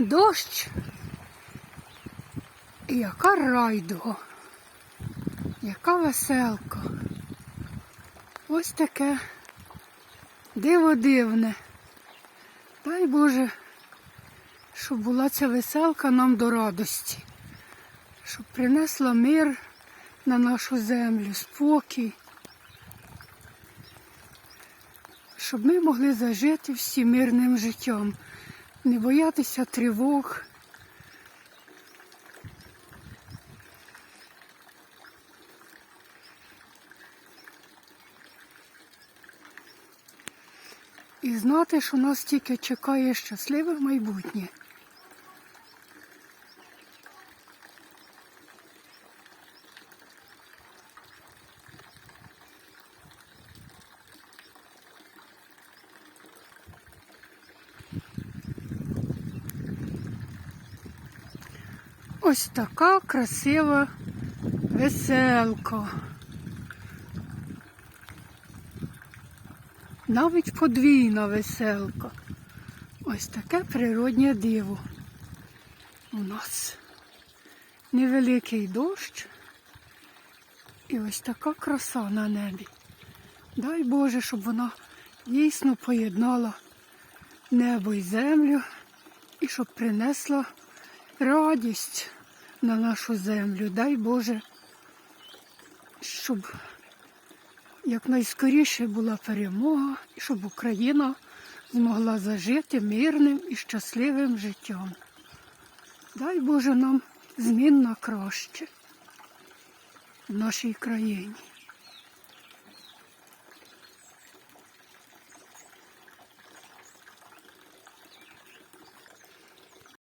Дощ. І яка райдуга, яка веселка. Ось таке диво дивне. Дай Боже, щоб була ця веселка нам до радості, щоб принесла мир на нашу землю, спокій, щоб ми могли зажити всі мирним життям, не боятися тривог. І знати, що нас тільки чекає щасливе майбутнє. Ось така красива веселка. Навіть подвійна веселка. Ось таке природнє диво. У нас невеликий дощ і ось така краса на небі. Дай Боже, щоб вона дійсно поєднала небо і землю і щоб принесла радість на нашу землю. Дай Боже, щоб якнайскоріше була перемога щоб Україна змогла зажити мирним і щасливим життям. Дай Боже нам змін на краще в нашій країні.